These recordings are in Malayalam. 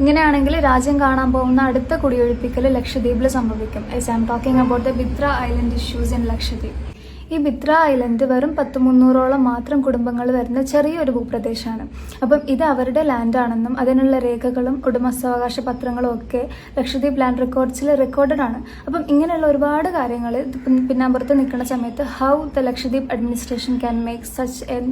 ഇങ്ങനെയാണെങ്കിൽ രാജ്യം കാണാൻ പോകുന്ന അടുത്ത കുടിയൊഴിപ്പിക്കൽ ലക്ഷദ്വീപിൽ സംഭവിക്കും. Yes I am talking about the Bitra island issues in Lakshadweep. ഈ ബിത്ര ഐലൻഡ് വെറും പത്ത് മുന്നൂറോളം മാത്രം കുടുംബങ്ങൾ വരുന്ന ചെറിയൊരു ഭൂപ്രദേശമാണ് അപ്പം ഇത് അവരുടെ ലാൻഡാണെന്നും അതിനുള്ള രേഖകളും ഉടമസ്ഥാവകാശ പത്രങ്ങളും ഒക്കെ ലക്ഷദ്വീപ് ലാൻഡ് റെക്കോർഡ്സിൽ റെക്കോർഡഡ് ആണ്. അപ്പം ഇങ്ങനെയുള്ള ഒരുപാട് കാര്യങ്ങൾ പിന്നാമ്പുറത്ത് നിൽക്കുന്ന സമയത്ത് how the Lakshadweep administration can make such an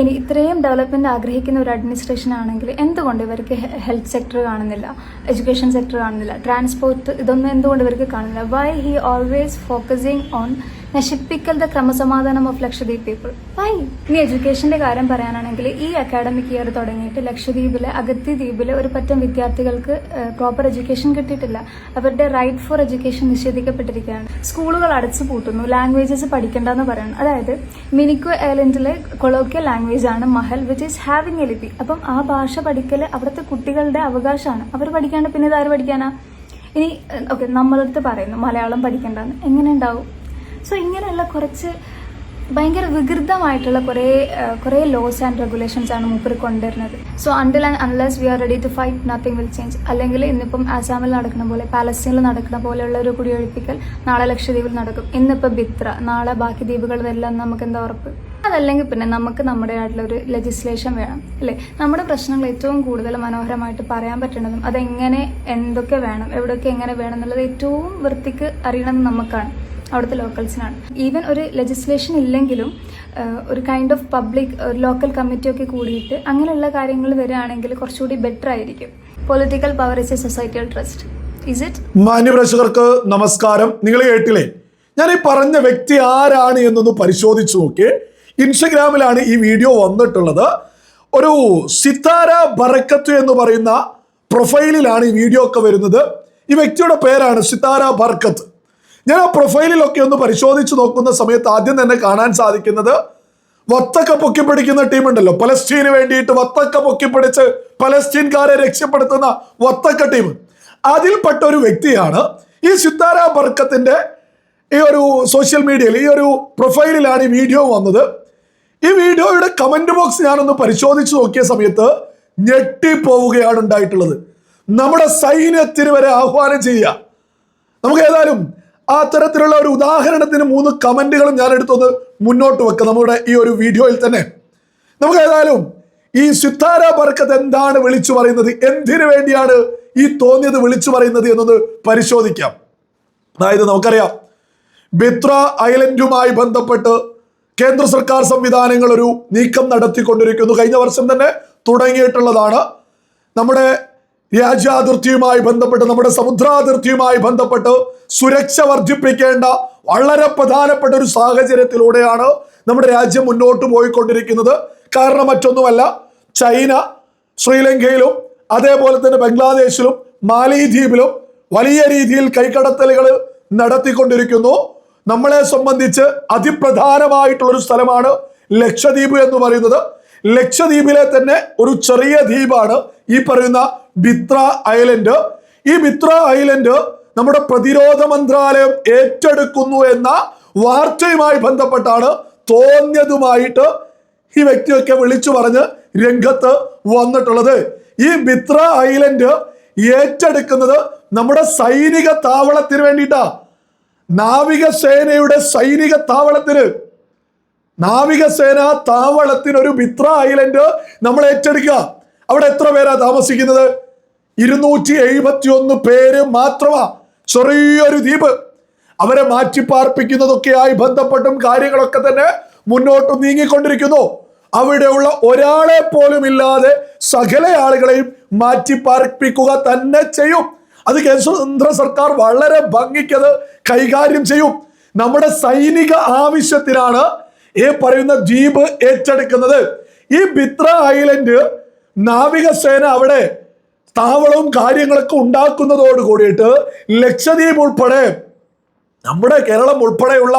ഇനി ഇത്രയും ഡെവലപ്മെന്റ് ആഗ്രഹിക്കുന്ന ഒരു അഡ്മിനിസ്ട്രേഷൻ ആണെങ്കിൽ എന്തുകൊണ്ട് ഇവർക്ക് ഹെൽത്ത് സെക്ടർ കാണുന്നില്ല എഡ്യൂക്കേഷൻ സെക്ടർ കാണുന്നില്ല ട്രാൻസ്പോർട്ട് ഇതൊന്നും എന്തുകൊണ്ട് ഇവർക്ക് കാണുന്നില്ല? Why he always focusing on നശിപ്പിക്കൽ the ക്രമസമാധാനം ഓഫ് ലക്ഷദ്വീപ് പീപ്പിൾ വൈ ഇനി എഡ്യൂക്കേഷന്റെ കാര്യം പറയാനാണെങ്കിൽ ഈ അക്കാഡമിക് ഇയർ തുടങ്ങിയിട്ട് ലക്ഷദ്വീപിലെ അഗത്തി ദ്വീപിലെ ഒരു പറ്റം വിദ്യാർത്ഥികൾക്ക് പ്രോപ്പർ എഡ്യൂക്കേഷൻ കിട്ടിയിട്ടില്ല. അവരുടെ റൈറ്റ് ഫോർ എഡ്യൂക്കേഷൻ നിഷേധിക്കപ്പെട്ടിരിക്കുകയാണ്. സ്കൂളുകൾ അടച്ചു പൂട്ടുന്നു ലാംഗ്വേജസ് പഠിക്കേണ്ടെന്ന് പറയുന്നു അതായത് മിനിക്കോ ഐലൻഡിലെ കൊളോക്കിയ ലാംഗ്വേജ് ആണ് Mahl which is having a ലിപി അപ്പം ആ ഭാഷ പഠിക്കൽ അവിടുത്തെ കുട്ടികളുടെ അവകാശമാണ്. അവർ പഠിക്കാണ്ട് പിന്നെ ഇതാര് പഠിക്കാനാ? ഇനി ഓക്കെ നമ്മളടുത്ത് പറയുന്നു മലയാളം പഠിക്കേണ്ടെന്ന്. എങ്ങനെ ഉണ്ടാവും? സോ ഇങ്ങനെയുള്ള കുറച്ച് ഭയങ്കര വികൃതമായിട്ടുള്ള കുറേ കുറേ ലോസ് ആൻഡ് റെഗുലേഷൻസ് ആണ് മൂപ്പർ കൊണ്ടുവരുന്നത്. So until and unless we are ready to fight nothing will change അല്ലെങ്കിൽ ഇന്നിപ്പം ആസാമിൽ നടക്കുന്ന പോലെ പാലസ്തീനിൽ നടക്കുന്ന പോലെയുള്ള ഒരു കുടിയൊഴിപ്പിക്കൽ നാളെ ലക്ഷദ്വീപിൽ നടക്കും. ഇന്നിപ്പോൾ ബിത്ര നാളെ ബാക്കി ദ്വീപുകളിലെല്ലാം നമുക്ക് എന്താ ഉറപ്പ്? അതല്ലെങ്കിൽ പിന്നെ നമുക്ക് നമ്മുടെ ആയിട്ടുള്ള ഒരു ലെജിസ്ലേഷൻ വേണം അല്ലേ? നമ്മുടെ പ്രശ്നങ്ങൾ ഏറ്റവും കൂടുതൽ മനോഹരമായിട്ട് പറയാൻ പറ്റണതും അതെങ്ങനെ എന്തൊക്കെ വേണം എവിടെയൊക്കെ എങ്ങനെ വേണം എന്നുള്ളത് ഏറ്റവും വൃത്തിക്ക് അറിയണമെന്ന് നമുക്കാണ്. അവിടുത്തെ ലോക്കൽസിനാണ് ഈവൻ ഒരു ലെജിസ്ലേഷൻ ഇല്ലെങ്കിലും ഒരു kind of public local committee ഒക്കെ കൂടിയിട്ട് അങ്ങനെയുള്ള കാര്യങ്ങൾ വരികയാണെങ്കിൽ കുറച്ചുകൂടി ബെറ്റർ ആയിരിക്കും. Political power is a societal trust is it മാന്യപ്രേക്ഷകർക്ക് നമസ്കാരം. നിങ്ങൾ കേട്ടില്ലേ? ഞാൻ ഈ പറഞ്ഞ വ്യക്തി ആരാണ് എന്നൊന്ന് പരിശോധിച്ചു നോക്കി ഇൻസ്റ്റഗ്രാമിലാണ് ഈ വീഡിയോ വന്നിട്ടുള്ളത്. ഒരു സിത്താര ബറക്കത്ത് എന്ന് പറയുന്ന പ്രൊഫൈലിലാണ് ഈ വീഡിയോ ഒക്കെ വരുന്നത്. ഈ വ്യക്തിയുടെ പേരാണ് സിത്താര ബർക്കത്ത് ഞാൻ ആ പ്രൊഫൈലിലൊക്കെ ഒന്ന് പരിശോധിച്ച് നോക്കുന്ന സമയത്ത് ആദ്യം തന്നെ കാണാൻ സാധിക്കുന്നത് വത്തക്ക പൊക്കിപ്പിടിക്കുന്ന ടീമുണ്ടല്ലോ പലസ്തീന് വേണ്ടിയിട്ട് വത്തക്ക പൊക്കിപ്പിടിച്ച് പലസ്തീൻകാരെ രക്ഷപ്പെടുത്തുന്ന വത്തക്ക ടീം അതിൽപ്പെട്ട ഒരു വ്യക്തിയാണ് ഈ സിത്താര ബർക്കത്തിന്റെ ഈ ഒരു സോഷ്യൽ മീഡിയയിൽ ഈ ഒരു പ്രൊഫൈലിലാണ് ഈ വീഡിയോ വന്നത്. ഈ വീഡിയോയുടെ കമന്റ് ബോക്സ് ഞാനൊന്ന് പരിശോധിച്ച് നോക്കിയ സമയത്ത് ഞെട്ടിപ്പോവുകയാണ് ഉണ്ടായിട്ടുള്ളത്. നമ്മുടെ സൈന്യത്തിന് വരെ ആഹ്വാനം ചെയ്യുക. നമുക്ക് ഏതായാലും ആ തരത്തിലുള്ള ഒരു ഉദാഹരണത്തിന് മൂന്ന് കമന്റുകളും ഞാൻ എടുത്തൊന്ന് മുന്നോട്ട് വെക്കുക നമ്മുടെ ഈ ഒരു വീഡിയോയിൽ തന്നെ. നമുക്ക് ഏതായാലും ഈ സിത്താര ബർക്കത്ത് എന്താണ് വിളിച്ചു പറയുന്നത്? എന്തിനു വേണ്ടിയാണ് ഈ തോന്നിയത് വിളിച്ചു പറയുന്നത് എന്നൊന്ന് പരിശോധിക്കാം. അതായത് നമുക്കറിയാം ബിത്ര ഐലൻഡുമായി ബന്ധപ്പെട്ട് കേന്ദ്ര സർക്കാർ സംവിധാനങ്ങൾ ഒരു നീക്കം നടത്തിക്കൊണ്ടിരിക്കുന്നു. കഴിഞ്ഞ വർഷം തന്നെ തുടങ്ങിയിട്ടുള്ളതാണ്. നമ്മുടെ രാജ്യാതിർത്തിയുമായി ബന്ധപ്പെട്ട് നമ്മുടെ സമുദ്രാതിർത്തിയുമായി ബന്ധപ്പെട്ട് സുരക്ഷ വർദ്ധിപ്പിക്കേണ്ട വളരെ പ്രധാനപ്പെട്ട ഒരു സാഹചര്യത്തിലൂടെയാണ് നമ്മുടെ രാജ്യം മുന്നോട്ട് പോയിക്കൊണ്ടിരിക്കുന്നത്. കാരണം മറ്റൊന്നുമല്ല ചൈന ശ്രീലങ്കയിലും അതേപോലെ തന്നെ ബംഗ്ലാദേശിലും മാലിദ്വീപിലും വലിയ രീതിയിൽ കൈക്കടത്തലുകൾ നടത്തിക്കൊണ്ടിരിക്കുന്നു. നമ്മളെ സംബന്ധിച്ച് അതിപ്രധാനമായിട്ടുള്ളൊരു സ്ഥലമാണ് ലക്ഷദ്വീപ് എന്ന് പറയുന്നത്. ലക്ഷദ്വീപിലെ തന്നെ ഒരു ചെറിയ ദ്വീപാണ് ഈ പറയുന്ന ബിത്ര ഐലൻഡ്. ഈ ബിത്ര ഐലൻഡ് നമ്മുടെ പ്രതിരോധ മന്ത്രാലയം ഏറ്റെടുക്കുന്നു എന്ന വാർത്തയുമായി ബന്ധപ്പെട്ടാണ് തോന്നിയതുമായിട്ട് ഈ വ്യക്തിയൊക്കെ വിളിച്ചു പറഞ്ഞ് രംഗത്ത് വന്നിട്ടുള്ളത്. ഈ ബിത്ര ഐലൻഡ് ഏറ്റെടുക്കുന്നത് നമ്മുടെ സൈനിക താവളത്തിന് വേണ്ടിയിട്ടാ. നാവികസേനയുടെ സൈനിക താവളത്തിന്. നാവികസേന താവളത്തിന് ഒരു ബിത്ര ഐലൻഡ് നമ്മൾ ഏറ്റെടുക്കുക. അവിടെ എത്ര പേരാ താമസിക്കുന്നത്? ഇരുന്നൂറ്റി എഴുപത്തി ഒന്ന് പേര് മാത്രമാ. ചെറിയൊരു ദ്വീപ്. അവരെ മാറ്റിപ്പാർപ്പിക്കുന്നതൊക്കെയായി ബന്ധപ്പെട്ടും കാര്യങ്ങളൊക്കെ തന്നെ മുന്നോട്ട് നീങ്ങിക്കൊണ്ടിരിക്കുന്നു. അവിടെയുള്ള ഒരാളെ പോലും ഇല്ലാതെ സകല ആളുകളെയും മാറ്റിപ്പാർപ്പിക്കുക തന്നെ ചെയ്യും. അത് കേന്ദ്ര സർക്കാർ വളരെ ഭംഗിക്കത് കൈകാര്യം ചെയ്യും. നമ്മുടെ സൈനിക ആവശ്യത്തിനാണ് ഈ പറയുന്ന ദ്വീപ് ഏറ്റെടുക്കുന്നത്. ഈ ബിത്ര ഐലൻഡ് നാവികസേന അവിടെ താവളവും കാര്യങ്ങളൊക്കെ ഉണ്ടാക്കുന്നതോട് കൂടിയിട്ട് ലക്ഷദ്വീപ് ഉൾപ്പെടെ നമ്മുടെ കേരളം ഉൾപ്പെടെയുള്ള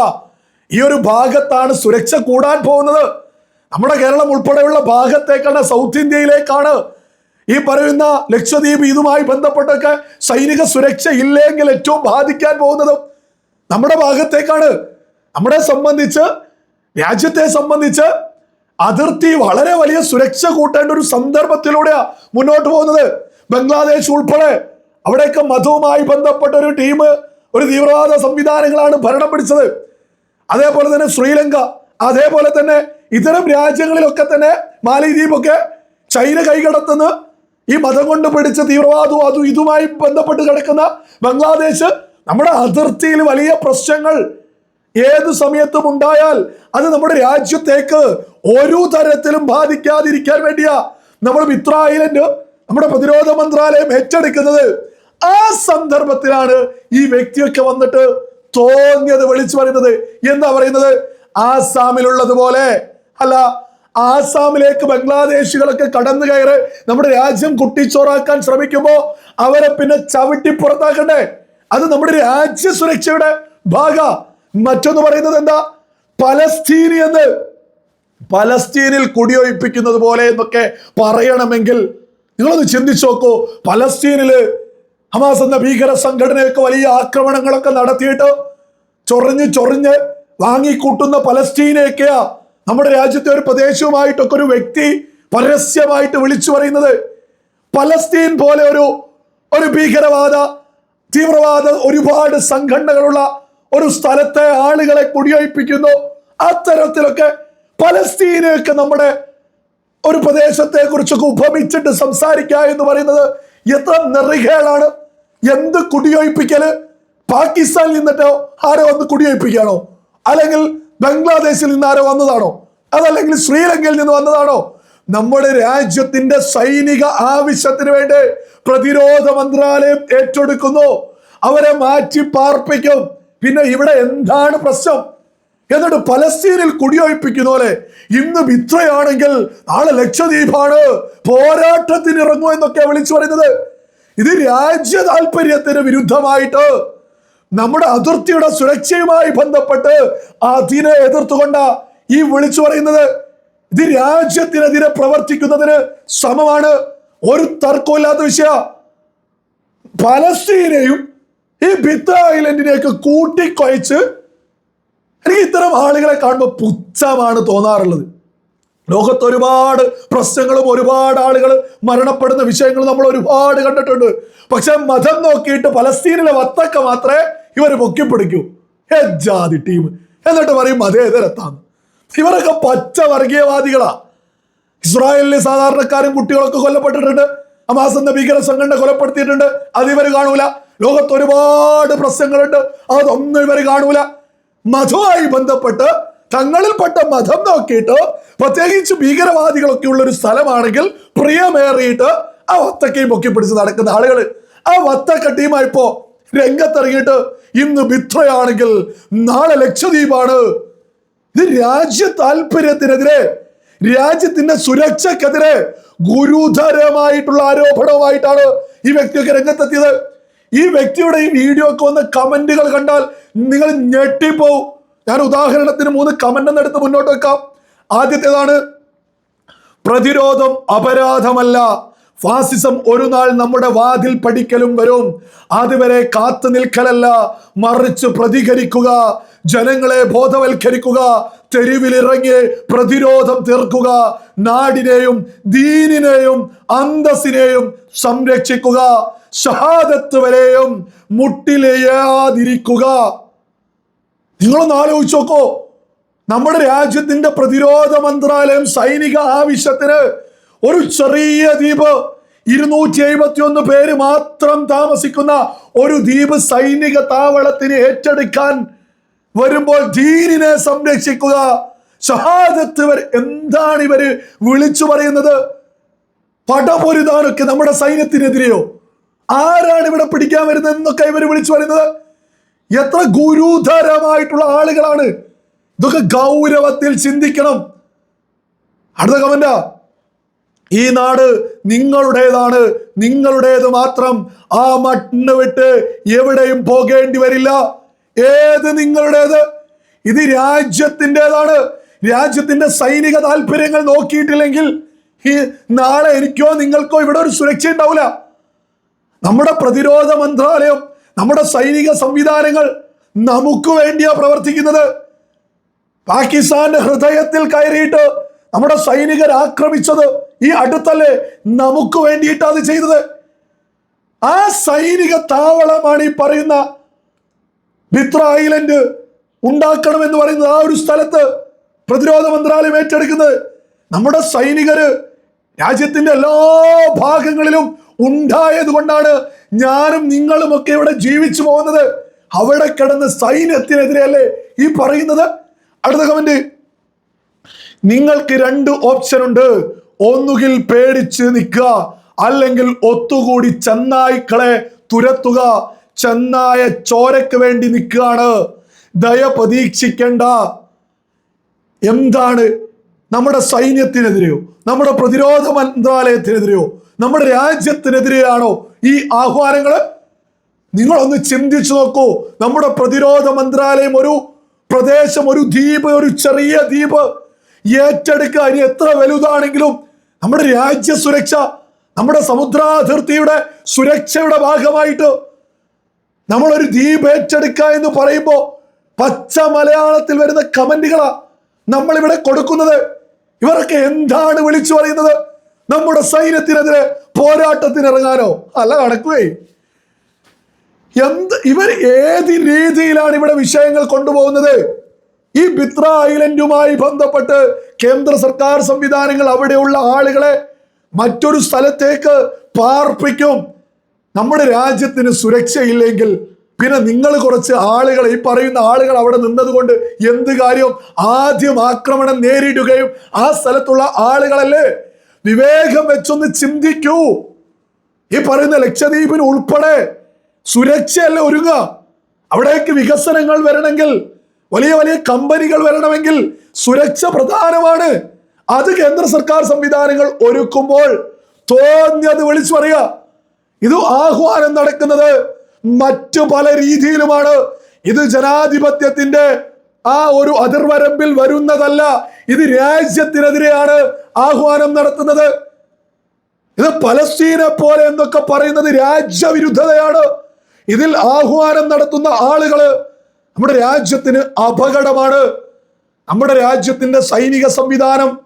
ഈ ഒരു ഭാഗത്താണ് സുരക്ഷ കൂടാൻ പോകുന്നത്. നമ്മുടെ കേരളം ഉൾപ്പെടെയുള്ള ഭാഗത്തേക്കാണ് സൗത്ത് ഇന്ത്യയിലേക്കാണ് ഈ പറയുന്ന ലക്ഷദ്വീപ് ഇതുമായി ബന്ധപ്പെട്ടൊക്കെ സൈനിക സുരക്ഷ ഇല്ലെങ്കിൽ ഏറ്റവും ബാധിക്കാൻ പോകുന്നതും നമ്മുടെ ഭാഗത്തേക്കാണ്. നമ്മളെ സംബന്ധിച്ച് രാജ്യത്തെ സംബന്ധിച്ച് അതിർത്തി വളരെ വലിയ സുരക്ഷ കൂട്ടേണ്ട ഒരു സന്ദർഭത്തിലൂടെയാ മുന്നോട്ട് പോകുന്നത്. ബംഗ്ലാദേശ് ഉൾപ്പെടെ അവിടെയൊക്കെ മതവുമായി ബന്ധപ്പെട്ട ഒരു ടീം ഒരു തീവ്രവാദ സംവിധാനങ്ങളാണ് ഭരണം പിടിച്ചത്. അതേപോലെ തന്നെ ശ്രീലങ്ക അതേപോലെ തന്നെ ഇത്തരം രാജ്യങ്ങളിലൊക്കെ തന്നെ മാലിദ്വീപൊക്കെ ചൈന കൈകടത്തുന്ന ഈ മതം കൊണ്ട് പിടിച്ച തീവ്രവാദവും അതും ഇതുമായി ബന്ധപ്പെട്ട് കിടക്കുന്ന ബംഗ്ലാദേശ് നമ്മുടെ അതിർത്തിയിൽ വലിയ പ്രശ്നങ്ങൾ ഏത് സമയത്തും ഉണ്ടായാൽ അത് നമ്മുടെ രാജ്യത്തേക്ക് ഒരു തരത്തിലും ബാധിക്കാതിരിക്കാൻ വേണ്ടിയാ നമ്മൾ മിത്ര നമ്മുടെ പ്രതിരോധ മന്ത്രാലയം ഏറ്റെടുക്കുന്നത്. ആ സന്ദർഭത്തിലാണ് ഈ വ്യക്തിയൊക്കെ വന്നിട്ട് തോന്നിയത് വിളിച്ചു പറയുന്നത്. എന്താ പറയുന്നത്? ആസാമിലുള്ളതുപോലെ അല്ല ആസാമിലേക്ക് ബംഗ്ലാദേശികളൊക്കെ കടന്നു കയറി നമ്മുടെ രാജ്യം കുട്ടിച്ചോറാക്കാൻ ശ്രമിക്കുമ്പോൾ അവരെ പിന്നെ ചവിട്ടി പുറത്താക്കണ്ടേ? അത് നമ്മുടെ രാജ്യ സുരക്ഷയുടെ ഭാഗ. മറ്റൊന്ന് പറയുന്നത് എന്താ? പലസ്തീനി എന്ന്. പലസ്തീനിൽ കുടിയൊഴിപ്പിക്കുന്നത് പോലെ എന്നൊക്കെ പറയണമെങ്കിൽ നിങ്ങളൊന്ന് ചിന്തിച്ചു നോക്കൂ. പലസ്തീനിൽ ഹമാസ് എന്ന ഭീകര സംഘടനയൊക്കെ വലിയ ആക്രമണങ്ങളൊക്കെ നടത്തിയിട്ട് ചൊറിഞ്ഞ് ചൊറിഞ്ഞ് വാങ്ങിക്കൂട്ടുന്ന പലസ്തീനെയൊക്കെയാ നമ്മുടെ രാജ്യത്തെ ഒരു പ്രദേശവുമായിട്ടൊക്കെ ഒരു വ്യക്തി പരസ്യമായിട്ട് വിളിച്ചു പറയുന്നത്. പലസ്തീൻ പോലെ ഒരു ഒരു ഭീകരവാദ തീവ്രവാദ ഒരുപാട് സംഘടനകളുള്ള ഒരു സ്ഥലത്തെ ആളുകളെ കുടിയൊഴിപ്പിക്കുന്നു. അത്തരത്തിലൊക്കെ പലസ്തീനെയൊക്കെ നമ്മുടെ ഒരു പ്രദേശത്തെ കുറിച്ചൊക്കെ ഉപമിച്ചിട്ട് സംസാരിക്കുക എന്ന് പറയുന്നത് എത്ര നെറികേടാണ്. എന്ത് കുടിയൊഴിപ്പിക്കൽ? പാകിസ്ഥാനിൽ നിന്നിട്ടോ ആരോ വന്ന് കുടിയൊഴിപ്പിക്കുകയാണോ? അല്ലെങ്കിൽ ബംഗ്ലാദേശിൽ നിന്ന് ആരോ വന്നതാണോ? അതല്ലെങ്കിൽ ശ്രീലങ്കയിൽ നിന്ന് വന്നതാണോ? നമ്മുടെ രാജ്യത്തിന്റെ സൈനിക ആവശ്യത്തിന് വേണ്ടി പ്രതിരോധ മന്ത്രാലയം ഏറ്റെടുക്കുന്നു. അവരെ മാറ്റി പാർപ്പിക്കും. പിന്നെ ഇവിടെ എന്താണ് പ്രശ്നം? എന്നിട്ട് പലസ്തീനിൽ കുടിയൊഴിപ്പിക്കുന്ന പോലെ ഇന്ന് മിത്രയാണെങ്കിൽ നാളെ ലക്ഷദ്വീപാണ്. പോരാട്ടത്തിന് ഇറങ്ങും എന്നൊക്കെ വിളിച്ചു പറയുന്നത്. ഇത് രാജ്യ താല്പര്യത്തിന് വിരുദ്ധമായിട്ട് നമ്മുടെ അതിർത്തിയുടെ സുരക്ഷയുമായി ബന്ധപ്പെട്ട് അതിനെ എതിർത്തുകൊണ്ട ഈ വിളിച്ചു പറയുന്നത്. ഇത് രാജ്യത്തിനെതിരെ പ്രവർത്തിക്കുന്നതിന് സമമാണ് ഒരു തർക്കമില്ലാത്ത വിഷയ പലസ്തീനെയും ഈ ബിത്ത ഐലൻഡിനെയൊക്കെ കൂട്ടിക്കൊയച്ച് എനിക്ക് ഇത്തരം ആളുകളെ കാണുമ്പോൾ പുച്ഛമാണ് തോന്നാറുള്ളത്. ലോകത്ത് ഒരുപാട് പ്രശ്നങ്ങളും ഒരുപാട് ആളുകൾ മരണപ്പെടുന്ന വിഷയങ്ങൾ നമ്മൾ ഒരുപാട് കണ്ടിട്ടുണ്ട്. പക്ഷെ മതം നോക്കിയിട്ട് പലസ്തീനിലെ വത്തക്ക മാത്രമേ ഇവർ പൊക്കിപ്പിടിക്കൂ. ഹെജാതി ടീം. എന്നിട്ട് പറയും മതേതരത്താന്ന് ഇവരൊക്കെ പച്ച വർഗീയവാദികളാ. ഇസ്രായേലിലെ സാധാരണക്കാരും കുട്ടികളൊക്കെ കൊല്ലപ്പെട്ടിട്ടുണ്ട്. ഹമാസ് എന്ന ഭീകര സംഘടന കൊലപ്പെടുത്തിയിട്ടുണ്ട്. അത് ഇവർ കാണൂല. ലോകത്ത് ഒരുപാട് പ്രശ്നങ്ങളുണ്ട്. അതൊന്നും ഇവർ കാണൂല. മതവുമായി ബന്ധപ്പെട്ട് തങ്ങളിൽപ്പെട്ട മതം നോക്കിയിട്ട് പ്രത്യേകിച്ച് ഭീകരവാദികളൊക്കെ ഉള്ള ഒരു സ്ഥലമാണെങ്കിൽ പ്രിയമേറിയിട്ട് ആ വത്തക്കയും പൊക്കി പിടിച്ച് നടക്കുന്ന ആളുകൾ ആ വത്തക്ക ടീമായിപ്പോ രംഗത്തിറങ്ങിയിട്ട് ഇന്ന് മിത്രയാണെങ്കിൽ നാളെ ലക്ഷദ്വീപാണ്. ഇത് രാജ്യ താല്പര്യത്തിനെതിരെ രാജ്യത്തിന്റെ സുരക്ഷക്കെതിരെ ഗുരുതരമായിട്ടുള്ള ആരോപണവുമായിട്ടാണ് ഈ വ്യക്തിയൊക്കെ രംഗത്തെത്തിയത്. ഈ വ്യക്തിയുടെ ഈ വീഡിയോ ഒക്കെ വന്ന കമന്റുകൾ കണ്ടാൽ നിങ്ങൾ ഞെട്ടിപ്പോവും. ഞാൻ ഉദാഹരണത്തിന് മൂന്ന് കമന്റ് എടുത്ത് മുന്നോട്ട് വെക്കാം. ആദ്യത്തേതാണ് പ്രതിരോധം അപരാധമല്ല. ഫാസിസം ഒരു നാൾ നമ്മുടെ വാതിൽ പഠിക്കലും വരും. അതുവരെ കാത്തു നിൽക്കലല്ല മറിച്ച് പ്രതികരിക്കുക. ജനങ്ങളെ ബോധവൽക്കരിക്കുക. തെരുവിലിറങ്ങി പ്രതിരോധം തീർക്കുക. നാടിനെയും ദീനിനെയും അന്തസ്സിനെയും സംരക്ഷിക്കുക. ഷഹാദത്ത് വരെയും മുട്ടിലെയാതിരിക്കുക. നിങ്ങളൊന്ന് ആലോചിച്ച് നോക്കോ. നമ്മുടെ രാജ്യത്തിന്റെ പ്രതിരോധ മന്ത്രാലയം സൈനിക ആവശ്യത്തിന് ഒരു ചെറിയ ദ്വീപ് ഇരുന്നൂറ്റി എഴുപത്തി ഒന്ന് പേര് മാത്രം താമസിക്കുന്ന ഒരു ദ്വീപ് സൈനിക താവളത്തിന് ഏറ്റെടുക്കാൻ വരുമ്പോൾ ദീനിനെ സംരക്ഷിക്കുക. ഷഹാദത്ത് വരെ എന്താണ് ഇവർ വിളിച്ചു പറയുന്നത്? പടപൊരുതാനൊക്കെ നമ്മുടെ സൈന്യത്തിനെതിരെയോ? ആരാണ് ഇവിടെ പിടിക്കാൻ വരുന്നത് എന്നൊക്കെ ഇവർ വിളിച്ചു പറയുന്നത്? എത്ര ഗുരുതരമായിട്ടുള്ള ആളുകളാണ്. ഇതൊക്കെ ഗൗരവത്തിൽ ചിന്തിക്കണം. അടുത്ത കമന്റാ ഈ നാട് നിങ്ങളുടേതാണ്. നിങ്ങളുടേത് മാത്രം. ആ മണ്ണ് വിട്ട് എവിടെയും പോകേണ്ടി വരില്ല. ഏത് നിങ്ങളുടേത്? ഇത് രാജ്യത്തിന്റെതാണ്. രാജ്യത്തിന്റെ സൈനിക താല്പര്യങ്ങൾ നോക്കിയിട്ടില്ലെങ്കിൽ ഈ നാളെ എനിക്കോ നിങ്ങൾക്കോ ഇവിടെ ഒരു സുരക്ഷ ഉണ്ടാവില്ല. നമ്മുടെ പ്രതിരോധ മന്ത്രാലയം നമ്മുടെ സൈനിക സംവിധാനങ്ങൾ നമുക്ക് വേണ്ടിയാ പ്രവർത്തിക്കുന്നത്. പാകിസ്ഥാന്റെ ഹൃദയത്തിൽ കയറിയിട്ട് നമ്മുടെ സൈനികർ ആക്രമിച്ചത് ഈ അടുത്തല്ലേ? നമുക്ക് വേണ്ടിയിട്ട് അത് ചെയ്തത്. ആ സൈനിക താവളമാണ് ഈ പറയുന്ന ബിത്ര ഐലൻഡ് ഉണ്ടാക്കണം എന്ന് പറയുന്നത്. ആ ഒരു സ്ഥലത്ത് പ്രതിരോധ മന്ത്രാലയം ഏറ്റെടുക്കുന്നത്. നമ്മുടെ സൈനികര് രാജ്യത്തിന്റെ എല്ലാ ഭാഗങ്ങളിലും ഉണ്ടായത് കൊണ്ടാണ് ഞാനും നിങ്ങളും ഒക്കെ ഇവിടെ ജീവിച്ചു പോകുന്നത്. അവിടെ കിടന്ന് സൈന്യത്തിനെതിരെയല്ലേ ഈ പറയുന്നത്? അടുത്ത കമന്റ് നിങ്ങൾക്ക് രണ്ട് ഓപ്ഷൻ ഉണ്ട്. ഒന്നുകിൽ പേടിച്ച് നിൽക്കുക അല്ലെങ്കിൽ ഒത്തുകൂടി ചെന്നായ്ക്കളെ തുരത്തുക. ചെന്നായ ചോരയ്ക്ക് വേണ്ടി നിൽക്കുകയാണ്. ദയ പ്രതീക്ഷിക്കേണ്ട. എന്താണ് നമ്മുടെ സൈന്യത്തിനെതിരെയോ നമ്മുടെ പ്രതിരോധ മന്ത്രാലയത്തിനെതിരെയോ നമ്മുടെ രാജ്യത്തിനെതിരെയാണോ ഈ ആഹ്വാനങ്ങൾ നിങ്ങളൊന്ന് ചിന്തിച്ചു നോക്കൂ. നമ്മുടെ പ്രതിരോധ മന്ത്രാലയം ഒരു പ്രദേശം ഒരു ദ്വീപ് ഒരു ചെറിയ ദ്വീപ്. ഏറ്റെടുക്കുക. ഇനി എത്ര വലുതാണെങ്കിലും നമ്മുടെ രാജ്യ സുരക്ഷ നമ്മുടെ സമുദ്രാതിർത്തിയുടെ സുരക്ഷയുടെ ഭാഗമായിട്ട് നമ്മളൊരു ദ്വീപ് ഏറ്റെടുക്കുക എന്ന് പറയുമ്പോൾ പച്ച മലയാളത്തിൽ വരുന്ന കമന്റുകളാ നമ്മളിവിടെ കൊടുക്കുന്നത്. ഇവരൊക്കെ എന്താണ് വിളിച്ചു പറയുന്നത്? നമ്മുടെ സൈന്യത്തിനെതിരെ പോരാട്ടത്തിന് ഇറങ്ങാനോ അല്ല കണക്കുവേ എന്ത് ഇവർ ഏത് രീതിയിലാണ് ഇവിടെ വിഷയങ്ങൾ കൊണ്ടുപോകുന്നത്? ഈ ബിത്ര ഐലൻഡുമായി ബന്ധപ്പെട്ട് കേന്ദ്ര സർക്കാർ സംവിധാനങ്ങൾ അവിടെയുള്ള ആളുകളെ മറ്റൊരു സ്ഥലത്തേക്ക് പാർപ്പിക്കും. നമ്മുടെ രാജ്യത്തിന് സുരക്ഷയില്ലെങ്കിൽ പിന്നെ നിങ്ങൾ കുറച്ച് ആളുകൾ ഈ പറയുന്ന ആളുകൾ അവിടെ നിന്നതുകൊണ്ട് എന്ത് കാര്യം? ആദ്യം ആക്രമണം നേരിടുകയും ആ സ്ഥലത്തുള്ള ആളുകളല്ലേ? വിവേകം വെച്ചൊന്ന് ചിന്തിക്കൂ. ഈ പറയുന്ന ലക്ഷദ്വീപിന് ഉൾപ്പെടെ സുരക്ഷയല്ല ഒരുങ്ങുക. അവിടേക്ക് വികസനങ്ങൾ വരണമെങ്കിൽ വലിയ വലിയ കമ്പനികൾ വരണമെങ്കിൽ സുരക്ഷ പ്രധാനമാണ്. അത് കേന്ദ്ര സർക്കാർ സംവിധാനങ്ങൾ ഒരുക്കുമ്പോൾ തോന്നിയത് വിളിച്ചു പറയുക. ഇത് ആഹ്വാനം നടക്കുന്നത് മറ്റു പല രീതിയിലുമാണ് ഇത് ജനാധിപത്യത്തിന്റെ ആ ഒരു അതിർവരമ്പിൽ വരുന്നതല്ല. ഇത് രാജ്യത്തിനെതിരെയാണ് ആഹ്വാനം നടത്തുന്നത്. ഇത് പലസ്തീനെ പോലെ എന്നൊക്കെ പറയുന്നത് രാജ്യവിരുദ്ധതയാണ്. ഇതിൽ ആഹ്വാനം നടത്തുന്ന ആളുകൾ നമ്മുടെ രാജ്യത്തിന് അപകടമാണ്. നമ്മുടെ രാജ്യത്തിന്റെ സൈനിക സംവിധാനം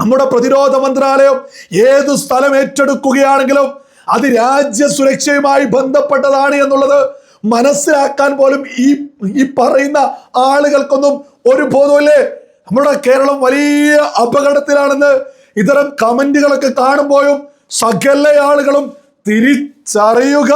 നമ്മുടെ പ്രതിരോധ മന്ത്രാലയം ഏത് സ്ഥലം ഏറ്റെടുക്കുകയാണെങ്കിലും അത് രാജ്യ സുരക്ഷയുമായി ബന്ധപ്പെട്ടതാണ് എന്നുള്ളത് മനസ്സിലാക്കാൻ പോലും ഈ ഈ പറയുന്ന ആളുകൾക്കൊന്നും ഒരു ബോധമില്ലേ നമ്മുടെ കേരളം വലിയ അപകടത്തിലാണെന്ന് ഇത്തരം കമന്റുകളൊക്കെ കാണുമ്പോഴും സകല ആളുകളും തിരിച്ചറിയുക.